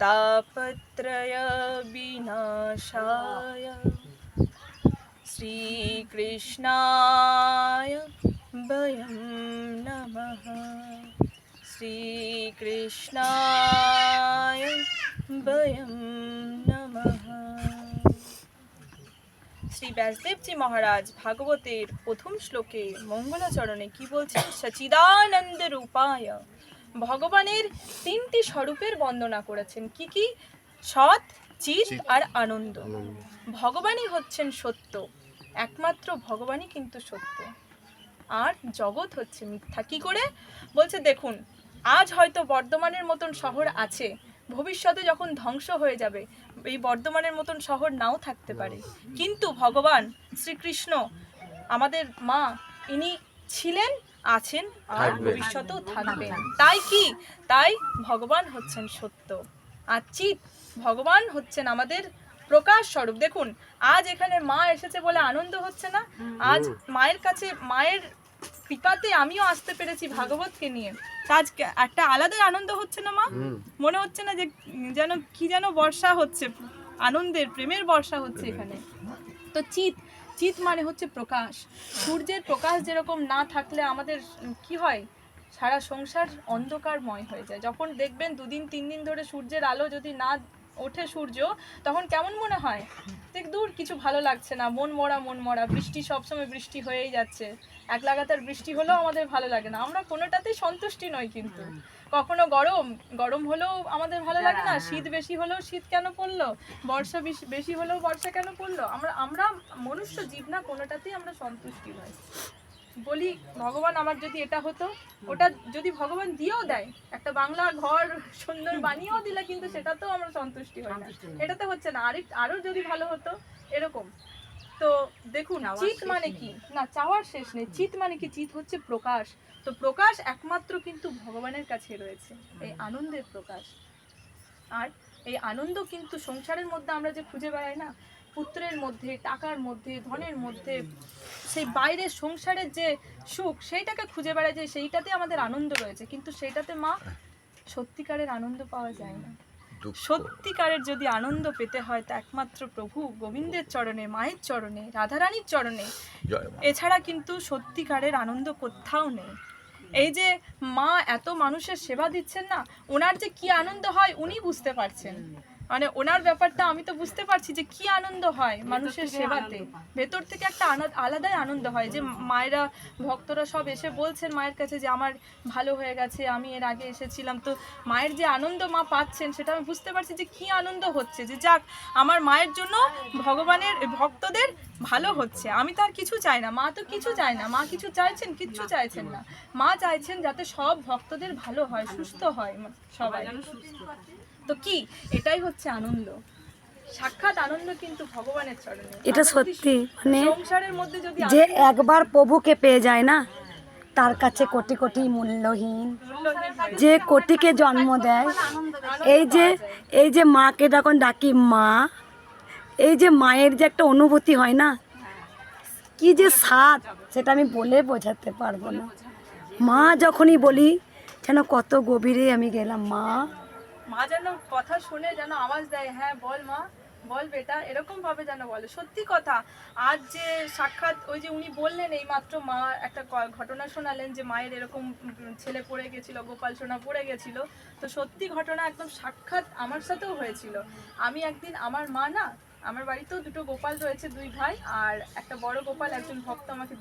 तापत्रयविनाशाय श्रीकृष्णाय वयं नमः শ্রীকৃষ্ণায় বয়ম নমঃ শ্রী ব্যাসদেবজি মহারাজ ভাগবতের প্রথম শ্লোকে মঙ্গলাচরণে কি বলছেন সচিদানন্দ রূপায় ভগবানের তিনটি স্বরূপের বন্দনা করেছেন। কি কি? সৎ চিত আর আনন্দ। ভগবানই হচ্ছেন সত্য। একমাত্র ভগবানই কিন্তু সত্য। আর জগৎ হচ্ছে মিথ্যা। কি করে? বলছে দেখুন আজ হয়তো বর্ধমানের মতন শহর আছে। ভবিষ্যতে যখন ধ্বংস হয়ে যাবে এই বর্ধমানের মতন শহর নাও থাকতে পারে। কিন্তু ভগবান শ্রীকৃষ্ণ আমাদের মা ইনি ছিলেন আছেন আর ভবিষ্যতেও থাকবেন। তাই কি? তাই ভগবান হচ্ছেন সত্য। আর চিত ভগবান হচ্ছেন আমাদের প্রকাশ স্বরূপ। দেখুন আজ এখানে মা এসেছে বলে আনন্দ হচ্ছে না? আজ মায়ের কাছে মায়ের কৃপাতে আমিও আসতে পেরেছি ভাগবতকে নিয়ে। আজ একটা আলাদাই আনন্দ হচ্ছে না মা? মনে হচ্ছে না যে যেন কি যেন বর্ষা হচ্ছে আনন্দের প্রেমের বর্ষা হচ্ছে এখানে। তো চিত চিত মানে হচ্ছে প্রকাশ। সূর্যের প্রকাশ যেরকম না থাকলে আমাদের কি হয়? সারা সংসার অন্ধকারময় হয়ে যায়। যখন দেখবেন দুদিন তিন দিন ধরে সূর্যের আলো যদি না ওঠে সূর্য তখন কেমন মনে হয়? দেখ দূর কিছু ভালো লাগছে না। মন মরা মন মরা। বৃষ্টি সবসময় বৃষ্টি হয়েই যাচ্ছে। এক লাগাতার বৃষ্টি হলেও আমাদের ভালো লাগে না। আমরা কোনোটাতেই সন্তুষ্টি নই কিন্তু। কখনো গরম গরম হলেও আমাদের ভালো লাগে না। শীত বেশি হলেও শীত কেন পড়ল? বর্ষা বেশি- বেশি হলেও বর্ষা কেন পড়ল? আমরা আমরা মনুষ্য জীব না কোনোটাতেই আমরা সন্তুষ্টি নই। বলি ভগবান আমার যদি এটা হতো ওটা যদি ভগবান দিয়েও দেয় একটা বাংলা ঘর সুন্দর বানিয়েও দিলে কিন্তু সেটাতেও আমরা সন্তুষ্টি হই না। এটা তো হচ্ছে না। আরেক আরও যদি ভালো হতো এরকম। তো দেখুন চিত মানে কি? না চাওয়ার শেষ নেই। চিত মানে কি? চিত হচ্ছে প্রকাশ। তো প্রকাশ একমাত্র কিন্তু ভগবানের কাছে রয়েছে এই আনন্দের প্রকাশ। আর এই আনন্দ কিন্তু সংসারের মধ্যে আমরা যে খুঁজে বেড়াই না পুত্রের মধ্যে টাকার মধ্যে ধনের মধ্যে সেই বাইরের সংসারের যে সুখ সেইটাকে খুঁজে বেড়ায় যে সেইটাতে আমাদের আনন্দ রয়েছে। কিন্তু সেইটাতে মা সত্যিকারের আনন্দ পাওয়া যায় না। সত্যিকারের যদি আনন্দ পেতে হয় তা একমাত্র প্রভু গোবিন্দের চরণে মায়ের চরণে রাধারানীর চরণে। এছাড়া কিন্তু সত্যিকারের আনন্দ কোথাও নেই। এই যে মা এত মানুষের সেবা দিচ্ছেন না ওনার যে কি আনন্দ হয় উনি বুঝতে পারছেন। মানে ওনার ব্যাপারটা আমি তো বুঝতে পারছি যে কি আনন্দ হয় মানুষের সেবাতে। ভেতর থেকে একটা আলাদাই আনন্দ হয় যে মায়েরা ভক্তরা সব এসে বলছেন মায়ের কাছে যে আমার ভালো হয়ে গেছে আমি এর আগে এসেছিলাম। তো মায়ের যে আনন্দ মা পাচ্ছেন সেটা আমি বুঝতে পারছি যে কি আনন্দ হচ্ছে যে যাক আমার মায়ের জন্য ভগবানের ভক্তদের ভালো হচ্ছে। আমি তো আর কিছু চাই না। মা তো কিছু চায় না। মা কিছু চাইছেন কিচ্ছু চাইছেন না। মা চাইছেন যাতে সব ভক্তদের ভালো হয় সুস্থ হয় সবাই। তো কি? এটাই হচ্ছে আনন্দ। সাক্ষাৎ আনন্দ কিন্তু ভগবানের চরণে। এটা সত্যি মানে সংসারের মধ্যে যদি যে একবার প্রভুকে পেয়ে যায় না তার কাছে কোটি কোটি মূল্যহীন। যে কোটিকে জন্ম দেয় এই যে এই যে মাকে যখন ডাকি মা এই যে মায়ের যে একটা অনুভূতি হয় না কি যে স্বাদ সেটা আমি বলে বোঝাতে পারব না। মা যখনই বলি যেন কত গভীরে আমি গেলাম মা। মা যেন কথা শুনে যেন আওয়াজ দেয় হ্যাঁ বল মা, বল বেটা। এরকম ভাবে যেন বলে। সত্যি কথা, আজ যে সাক্ষাৎ, ওই যে উনি বললেন এই মাত্র মা একটা ঘটনা শোনালেন যে মায়ের এরকম ছেলে পড়ে গেছিল, গোপাল সোনা পড়ে গেছিল। তো সত্যি ঘটনা একদম সাক্ষাৎ আমার সাথেও হয়েছিল। আমি একদিন, আমার মা না, আমার বাড়িতেও দুটো গোপাল রয়েছে, দুই ভাই, আর একটা বড় গোপাল, একজন ভক্ত আমাকে